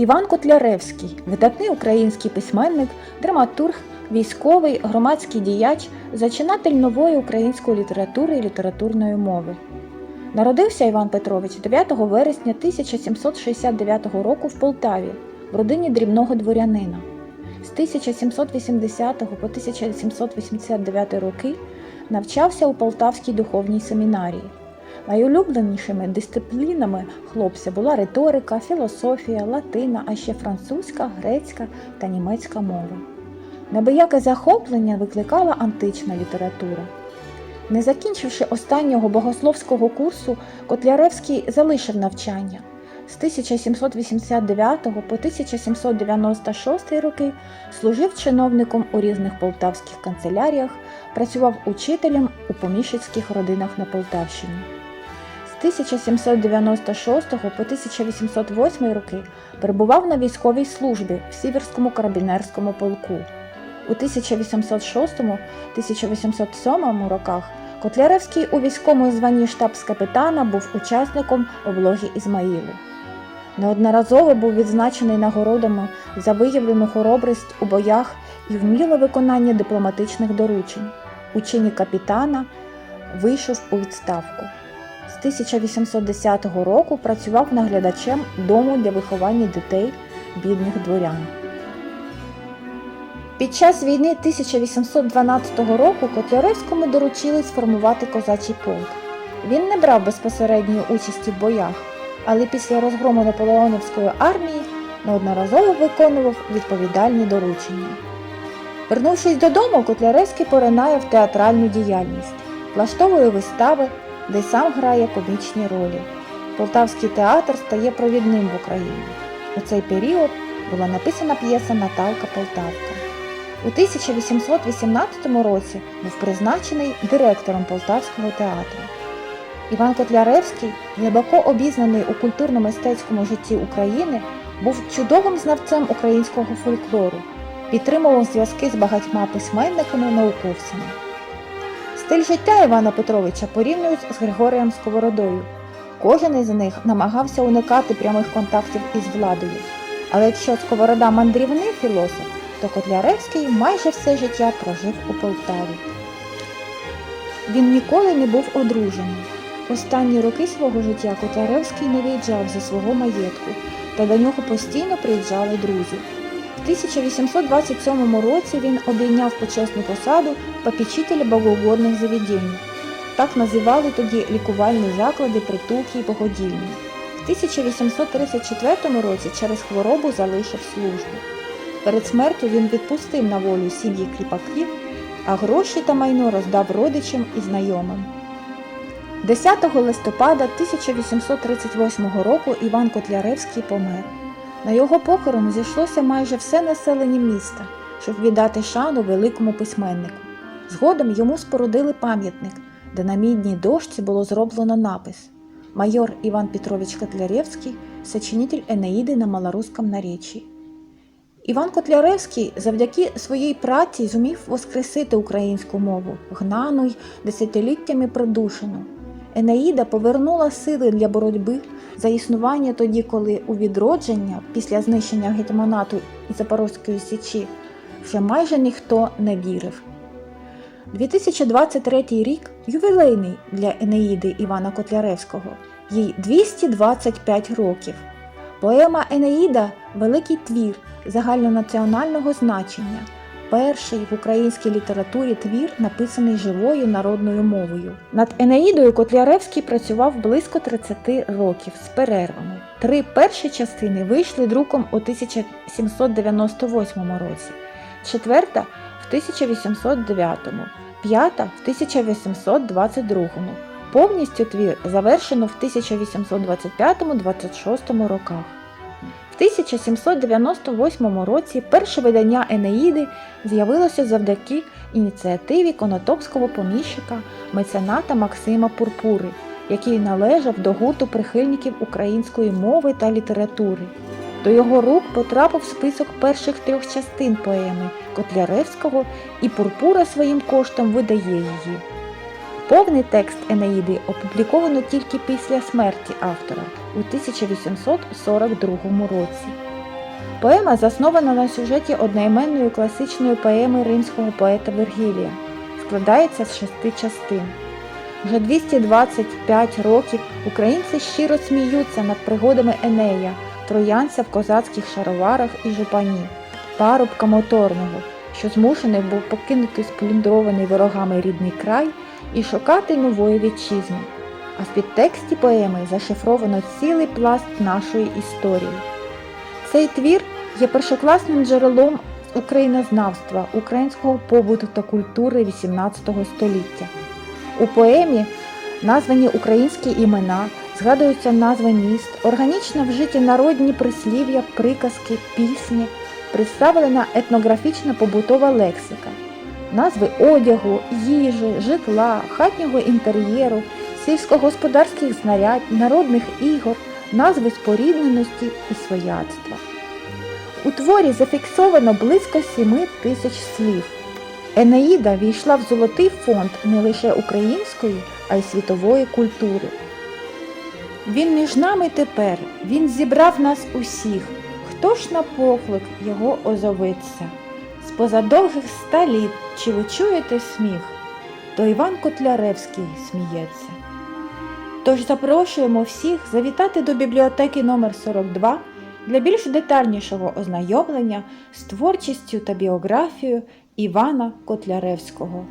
Іван Котляревський, видатний український письменник, драматург, військовий, громадський діяч, зачинатель нової української літератури і літературної мови. Народився Іван Петрович 9 вересня 1769 року в Полтаві в родині дрібного дворянина. З 1780 по 1789 роки навчався у Полтавській духовній семінарії. Найулюбленішими дисциплінами хлопця була риторика, філософія, латина, а ще французька, грецька та німецька мова. Небияке захоплення викликала антична література. Не закінчивши останнього богословського курсу, Котляревський залишив навчання. З 1789 по 1796 роки служив чиновником у різних полтавських канцеляріях, працював учителем у поміщицьких родинах на Полтавщині. З 1796 по 1808 роки перебував на військовій службі в Сіверському карабінерському полку. У 1806-1807 роках Котляревський у військовому званні штабс-капітана був учасником облоги Ізмаїлу. Неодноразово був відзначений нагородами за виявлену хоробрість у боях і вміле виконання дипломатичних доручень. У чині капітана вийшов у відставку. З 1810 року працював наглядачем дому для виховання дітей бідних дворян. Під час війни 1812 року Котляревському доручили сформувати козачий полк. Він не брав безпосередньої участі в боях, але після розгрому Наполеонівської армії неодноразово виконував відповідальні доручення. Вернувшись додому, Котляревський поринає в театральну діяльність, влаштовує вистави, де сам грає комічні ролі. Полтавський театр стає провідним в Україні. У цей період була написана п'єса Наталка Полтавка. У 1818 році був призначений директором Полтавського театру. Іван Котляревський, глибоко обізнаний у культурно-мистецькому житті України, був чудовим знавцем українського фольклору, підтримував зв'язки з багатьма письменниками науковцями. Стиль життя Івана Петровича порівнюють з Григорієм Сковородою. Кожен із них намагався уникати прямих контактів із владою. Але якщо Сковорода мандрівний філософ, то Котляревський майже все життя прожив у Полтаві. Він ніколи не був одружений. Останні роки свого життя Котляревський не виїжджав зі свого маєтку, та до нього постійно приїжджали друзі. В 1827 році він обійняв почесну посаду попечителя богоугодних заведень. Так називали тоді лікувальні заклади, притулки і погодільні. В 1834 році через хворобу залишив службу. Перед смертю він відпустив на волю сім'ї кріпаків, а гроші та майно роздав родичам і знайомим. 10 листопада 1838 року Іван Котляревський помер. На його похорон зійшлося майже все населення міста, щоб віддати шану великому письменнику. Згодом йому спорудили пам'ятник, де на мідній дошці було зроблено напис Майор Іван Петрович Котляревський, сочинитель Енеїди на малорусском наречии. Іван Котляревський завдяки своїй праці зумів воскресити українську мову, гнану й десятиліттями придушену. Енеїда повернула сили для боротьби за існування тоді, коли у відродження після знищення гетьманату і Запорозької січі вже майже ніхто не вірив. 2023 рік ювілейний для Енеїди Івана Котляревського, їй 225 років. Поема Енеїда великий твір загальнонаціонального значення, перший в українській літературі твір, написаний живою народною мовою. Над Енеїдою Котляревський працював близько 30 років з перервами. Три перші частини вийшли друком у 1798 році, четверта в 1809, п'ята в 1822. Повністю твір завершено в 1825-26 роках. В 1798 році перше видання Енеїди з'явилося завдяки ініціативі конотопського поміщика мецената Максима Пурпури, який належав до гурту прихильників української мови та літератури. До його рук потрапив список перших трьох частин поеми Котляревського, і Пурпура своїм коштом видає її. Повний текст Енеїди опубліковано тільки після смерті автора у 1842 році. Поема заснована на сюжеті одноіменної класичної поеми римського поета Вергілія. Складається з шести частин. Вже 225 років українці щиро сміються над пригодами Енея, троянця в козацьких шароварах і жупані, парубка моторного, що змушений був покинути сплюндрований ворогами рідний край і шукати нової вітчизни. А в підтексті поеми зашифровано цілий пласт нашої історії. Цей твір є першокласним джерелом українознавства, українського побуту та культури XVIII століття. У поемі названі українські імена, згадуються назви міст, органічно вжиті народні прислів'я, приказки, пісні, представлена етнографічна побутова лексика, назви одягу, їжі, житла, хатнього інтер'єру, сільськогосподарських знарядь, народних ігор, назви спорідненості і свояцтва. У творі зафіксовано близько 7 тисяч слів. Енеїда війшла в золотий фонд не лише української, а й світової культури. Він між нами тепер, він зібрав нас усіх. Хто ж на поклик його озовиться? З-поза довгих ста літ, чи ви чуєте сміх? То Іван Котляревський сміється. Тож запрошуємо всіх завітати до бібліотеки номер 42 для більш детальнішого ознайомлення з творчістю та біографією Івана Котляревського.